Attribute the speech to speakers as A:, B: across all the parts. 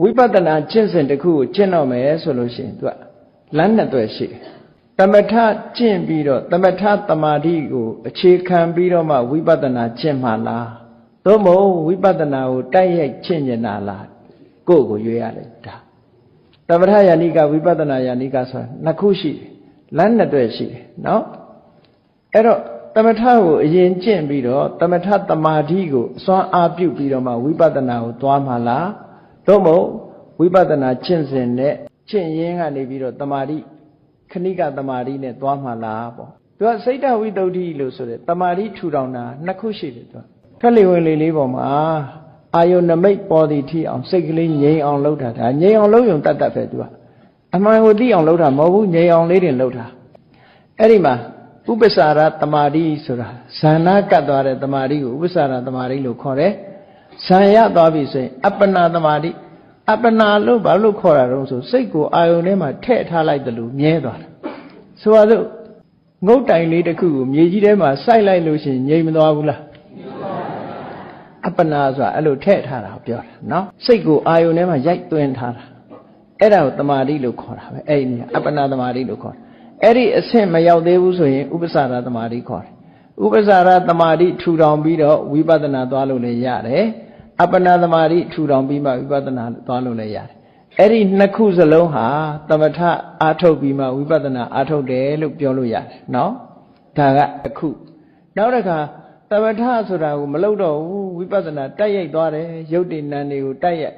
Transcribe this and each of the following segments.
A: ဝိပဿနာကျင့်စဉ်တစ်ခုကိုကျင့်တော့မယ်ဆိုလို့ရှိရင်သူကလမ်းနှစ်သွယ်ရှိတယ်သမထကျင့်ပြီးတော့သမထတမာတိကိုအခြေခံပြီးတော့မှဝိပဿနာကျင့်မှလားသို့မဟုတ်ဝိပဿနာကိုတိုက်ရိုက်ကျင့်ကျင်တာလားကိုယ့်ကိုရွေးရလိုက်တာသမထယာနိကဝိပဿနာယာနိကဆိုတာနှစ်ခုရှိတယ်လမ်းနှစ်သွယ်ရှိတယ်နော်အဲ့တော့သမထကိုအရင်ကျင့်ပြီးတော့သမထတမာတိကိုအစွမ်းအားပြုပြီးတော့မှဝိပဿနာကိုသွားမှလား သို့မဟုတ်ဝိပဿနာကျင့်စဉ်နဲ့ကျင့်ရင်းကနေပြီးတော့တမာတိခဏိကတမာတိနဲ့သွားမှလားပေါ့သူကစိတ်တဝိတ္တုဒ္ဓိလို့ဆိုတဲ့တမာတိထူထောင်တာနှစ်ခုရှိတယ်သူကခက်လေဝင်လေလေးပေါ်မှာအာယုန်နမိတ်ပေါ်သည်ထိအောင်စိတ်ကလေးငြိမ်အောင်လုပ်တာဒါငြိမ်အောင်လုပ်ရုံတတ်တတ်ပဲသူကအမှန်ကိုသိအောင်လုပ်တာမဟုတ်ဘူးငြိမ်အောင်လေးတင်လုပ်တာအဲ့ဒီမှာဥပ္ပစာရတမာတိဆိုတာဇာနာကတ်သွားတဲ့တမာတိကိုဥပ္ပစာရတမာတိလို့ခေါ်တယ် ဇံရသွားပြီဆိုရင်အပ္ပနာတမာတိအပ္ပနာလို့ဘာလို့ခေါ်တာတုံးဆိုစိတ်ကိုအာယုန်ထဲမှာထည့်ထားလိုက်တယ်လို့မြဲသွားတယ်ဆိုပါစို့ငုတ်တိုင်လေးတစ်ခုကိုမြေကြီးထဲမှာစိုက်လိုက်လို့ရှိရင်ငြိမ်မသွားဘူးလားအပ္ပနာဆိုတာအဲ့လိုထည့်ထားတာကိုပြောတာနော်စိတ်ကိုအာယုန်ထဲမှာရိုက်သွင်းထားတာအဲ့ဒါကိုတမာတိလို့ခေါ်တာပဲအဲ့ဒီနေရာအပ္ပနာတမာတိလို့ခေါ်တယ်အဲ့ဒီအဆင့်မရောက်သေးဘူးဆိုရင်ဥပ္ပစာရတမာတိခေါ်တယ် ဥပ္ပစာရတမာတိထူထောင်ပြီးတော့ဝိပဿနာသွားလို့လည်းရတယ်အပ္ပနာတမာတိထူထောင်ပြီးမှဝိပဿနာသွားလို့လည်းရတယ်အဲ့ဒီနှစ်ခုစလုံးဟာသမထအာထုတ်ပြီးမှဝိပဿနာအာထုတ်တယ်လို့ပြောလို့ရတယ်နော်ဒါကတစ်ခုနောက်တစ်ခါသမထဆိုတာကိုမလုပ်တော့ဘူးဝိပဿနာတိုက်ရိုက်သွားတယ်ရုပ်တည်နံတွေကိုတိုက်ရိုက်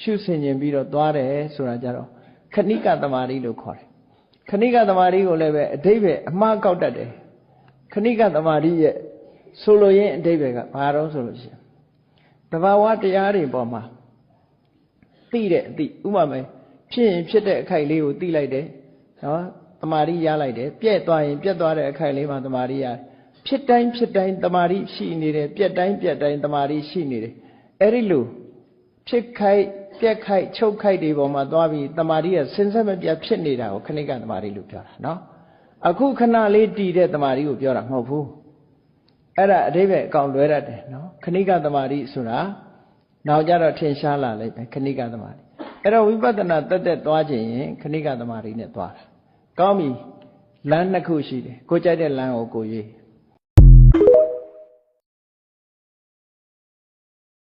A: ရှုဆင်ခြင်ပြီးတော့သွားတယ်ဆိုတာကြတော့ခဏိကတမာတိလို့ခေါ်တယ်ခဏိကတမာတိကိုလည်းပဲအဓိပ္ပာယ်အမှားကောက်တတ်တယ် ခဏိကတမာတိရဲ့ဆိုလိုရင်းအဓိပ္ပာယ်ကဘာတော့ဆိုလို့ရှိရင်တဘာဝတရားတွေပေါ်မှာသိတဲ့အသိဥပမာဖြစ်ရင်ဖြစ်တဲ့အခိုက်လေးကိုသိလိုက်တယ်နော်တမာတိရလိုက်တယ်ပြက်သွားရင်ပြက်သွားတဲ့အခိုက်လေးမှာတမာတိရတယ်ဖြစ်တိုင်းဖြစ်တိုင်းတမာတိရှိနေတယ်ပြက်တိုင်းပြက်တိုင်းတမာတိရှိနေတယ်အဲ့ဒီလိုဖြစ်ခိုက်ပြက်ခိုက်ချုပ်ခိုက်တွေပေါ်မှာသွားပြီးတမာတိကစင်ဆက်မပြတ်ဖြစ်နေတာကိုခဏိကတမာတိလို့ပြောတာနော် အခုခဏလေးတည်တဲ့တမာတိကိုပြောတာမဟုတ်ဘူးအဲ့ဒါအတိပ္ပယ်အကောင်လွဲတတ်တယ်နော်ခဏိကတမာတိဆိုတာနောက်ကြတော့ထင်ရှားလာလိမ့်မယ်ခဏိကတမာတိအဲ့တော့ဝိပဿနာတက်တက်သွားခြင်းရင်ခဏိကတမာတိနဲ့သွားတာကောင်းပြီလမ်းနှစ်ခုရှိတယ်ကိုကြိုက်တဲ့လမ်းကိုကိုရွေး